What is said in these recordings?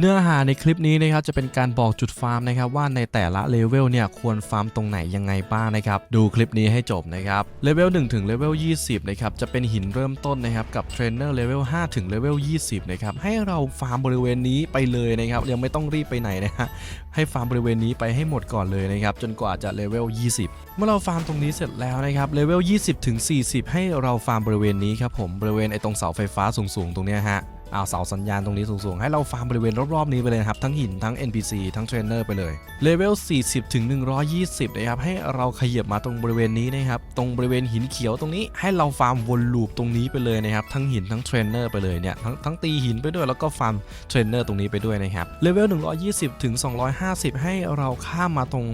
เนื้อหาในคลิปนี้นะครับจะเป็นการบอกจุดฟาร์มนะครับว่าในแต่ละเลเวลเนี่ยควรฟาร์มตรงไหนยังไงบ้างนะครับดูคลิปนี้ให้จบนะครับเลเวล1ถึงเลเวล20นะครับจะเป็นหินเริ่มต้นนะครับกับเทรนเนอร์เลเวล5ถึงเลเวล20นะครับให้เราฟาร์มบริเวณนี้ไปเลยนะครับยังไม่ต้องรีบไปไหนนะฮะให้ฟาร์มบริเวณนี้ไปให้หมดก่อนเลยนะครับจนกว่าจะเลเวล20 เมื่อเราฟาร์มตรงนี้เสร็จแล้วนะครับเลเวล20ถึง40 ให้เราฟาร์มบริเวณนี้ครับผมบริเวณไอ้ตรงเสาไฟฟ้าสูงๆ ตรงเนี้ยฮะ เอาเสาสัญญาณตรงนี้สูงๆ ให้เราฟาร์มบริเวณรอบๆนี้ไปเลยครับ ทั้งหินทั้ง NPC ทั้งเทรนเนอร์ไปเลยเลเวล 40 ถึง 120 นะครับ ให้เราขยับมาตรงบริเวณนี้นะครับ ตรงบริเวณหินเขียวตรงนี้ให้เราฟาร์มวนลูปตรงนี้ไปเลยนะครับ ทั้งหินทั้งเทรนเนอร์ไปเลยเนี่ยทั้งทั้งตีหินไปด้วยแล้วก็ฟาร์มเทรนเนอร์ตรงนี้ไปด้วยนะครับเลเวล 120 ถึง 250 ให้เราข้ามมาตรง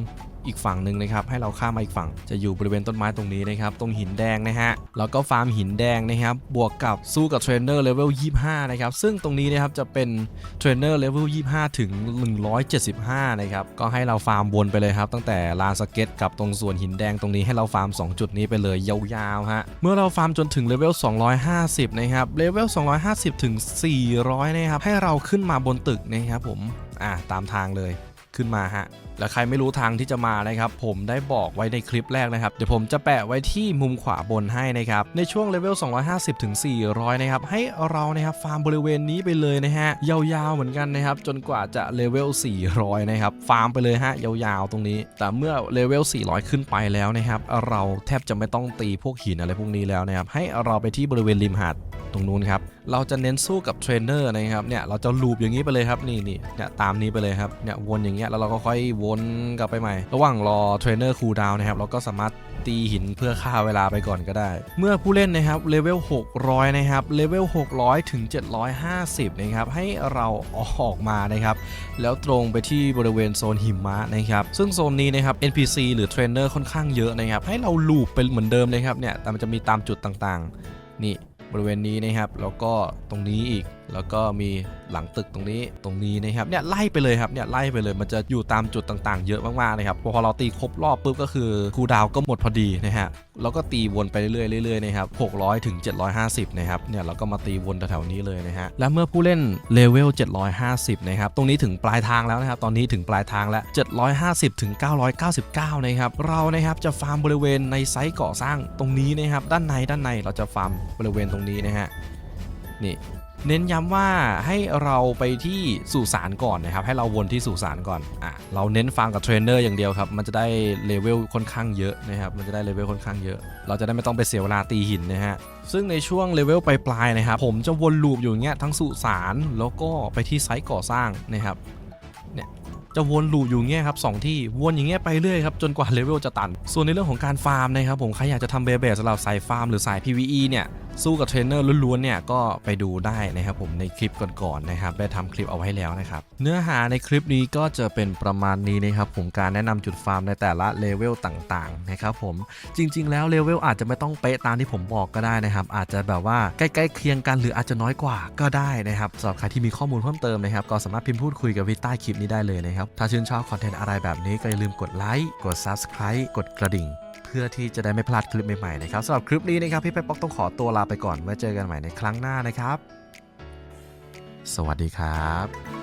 อีกฝั่งหนึ่งนะครับให้เราข้ามมาอีกฝั่ง จะอยู่บริเวณต้นไม้ตรงนี้นะครับตรงหินแดงนะฮะแล้วก็ฟาร์มหินแดงนะครับบวกกับสู้กับเทรนเนอร์เลเวล25นะครับซึ่งตรงนี้นะครับจะเป็นเทรนเนอร์เลเวล25 ถึง 175นะครับก็ให้เราฟาร์มวนไปเลยครับตั้งแต่ลานสเก็ตกับตรงส่วนหินแดงตรงนี้ให้เราฟาร์ม 2 จุดนี้ไปเลยยาวๆฮะเมื่อเราฟาร์มจนถึงเลเวล250นะครับเลเวล250 ถึง 400นะครับให้เราขึ้นมาบนตึกนะครับผมอ่าตามทางเลย ขึ้นมาฮะและใครไม่รู้ทางที่จะมานะครับผมได้บอกไว้ในคลิปแรกนะครับเดี๋ยวผมจะแปะไว้ที่มุมขวาบนให้นะครับในช่วงเลเวล250ถึง400นะครับให้เรานะครับฟาร์มบริเวณนี้ไปเลยนะฮะยาวๆเหมือนกันนะครับจนกว่าจะเลเวล400นะครับฟาร์มไปเลยฮะยาวๆตรงนี้ แต่เมื่อเลเวล400 ขึ้นไปแล้วนะครับเราแทบจะไม่ต้องตีพวกหินอะไรพวกนี้แล้วนะครับให้เราไปที่บริเวณริมหาด ตรงนู้นครับ เราจะเน้นสู้กับเทรนเนอร์นะครับ เนี่ยเราจะลูปอย่างนี้ไปเลยครับ นี่นี่เนี่ยตามนี้ไปเลยครับ เนี่ยวนอย่างเงี้ยแล้วเราก็ค่อยวนกลับไปใหม่ ระหว่างรอเทรนเนอร์คูลดาวน์นะครับ เราก็สามารถตีหินเพื่อฆ่าเวลาไปก่อนก็ได้ เมื่อผู้เล่นนะครับเลเวล 600 นะครับ เลเวล 600 ถึง 750 นะครับ ให้เราออกมานะครับ แล้วตรงไปที่บริเวณโซนหิมะนะครับ ซึ่งโซนนี้นะครับ NPC หรือเทรนเนอร์ค่อนข้างเยอะนะครับ ให้เราลูปไปเหมือนเดิมเลยครับ เนี่ย แต่มันจะมีตามจุดต่างๆ นี่ บริเวณนี้นะครับ แล้วก็ตรงนี้อีก แล้วก็มีหลังตึกตรงนี้ตรงนี้นะครับเนี่ยไล่ไปเลยครับเนี่ยไล่ไปเลยมันจะอยู่ตามจุดต่างๆ เยอะมากๆเลยครับพอเราตีครบรอบปุ๊บก็คือคูดาวก็หมดพอดีนะฮะแล้วก็ตีวนไปเรื่อยๆเรื่อยๆนะครับ600ถึง750นะครับเนี่ยเราก็มาตีวนแถวๆนี้เลยนะฮะและเมื่อผู้เล่นเลเวล750นะครับตรงนี้ถึงปลายทางแล้วนะครับตอนนี้ถึงปลายทางแล้ว 750ถึง999นะครับเรานะครับจะฟาร์มบริเวณในไซต์ก่อสร้างตรงนี้นะครับด้านในด้านในเราจะฟาร์มบริเวณตรงนี้นะฮะนี่ เน้นย้ำว่าให้เราไปที่สุสานก่อนนะครับ ให้เราวนที่สุสานก่อนอะเราเน้นฟาร์มกับเทรนเนอร์อย่างเดียวครับ มันจะได้เลเวลค่อนข้างเยอะนะครับ มันจะได้เลเวลค่อนข้างเยอะ เราจะได้ไม่ต้องไปเสียเวลาตีหินนะฮะ ซึ่งในช่วงเลเวลปลายๆนะครับ ผมจะวนลูปอยู่อย่างเงี้ยทั้งสุสานแล้วก็ไปที่ไซต์ก่อสร้างนะครับ เนี่ยจะวนลูปอยู่เงี้ยครับสองที่วนอย่างเงี้ยไปเรื่อยครับจนกว่าเลเวลจะตัน ส่วนในเรื่องของการฟาร์มนะครับผมใครอยากจะทำเบเบสสำหรับสายฟาร์มหรือสาย PVE เนี่ยสู้กับเทรนเนอร์ล้วนๆเนี่ยก็ไปดูได้นะครับผมในคลิปก่อนๆนะครับได้ทำคลิปเอาไว้แล้วนะครับเนื้อหาในคลิปนี้ก็จะเป็นประมาณนี้นะครับผมการแนะนำจุดฟาร์มในแต่ละเลเวลต่างๆนะครับผมจริง ๆ แล้วเลเวลอาจจะไม่ต้องเป๊ะตามที่ผมบอกก็ได้นะครับ อาจจะแบบว่าใกล้ๆเคียงกันหรืออาจจะน้อยกว่าก็ได้นะครับสำหรับใครที่มีข้อมูลเพิ่มเติมนะครับก็สามารถพิมพ์พูดคุยกับวิใต้คลิปนี้ได้เลยนะครับถ้าชื่นชอบคอนเทนต์อะไรแบบนี้ก็อย่าลืมกดไลค์กด Subscribe กดกระดิ่งเพื่อที่จะได้ไม่พลาดคลิปใหม่ๆนะครับสำหรับคลิปนี้นะครับพี่ไปป๊อกต้องขอตัวลาไปก่อนไว้เจอกันใหม่ในครั้งหน้านะครับ สวัสดีครับ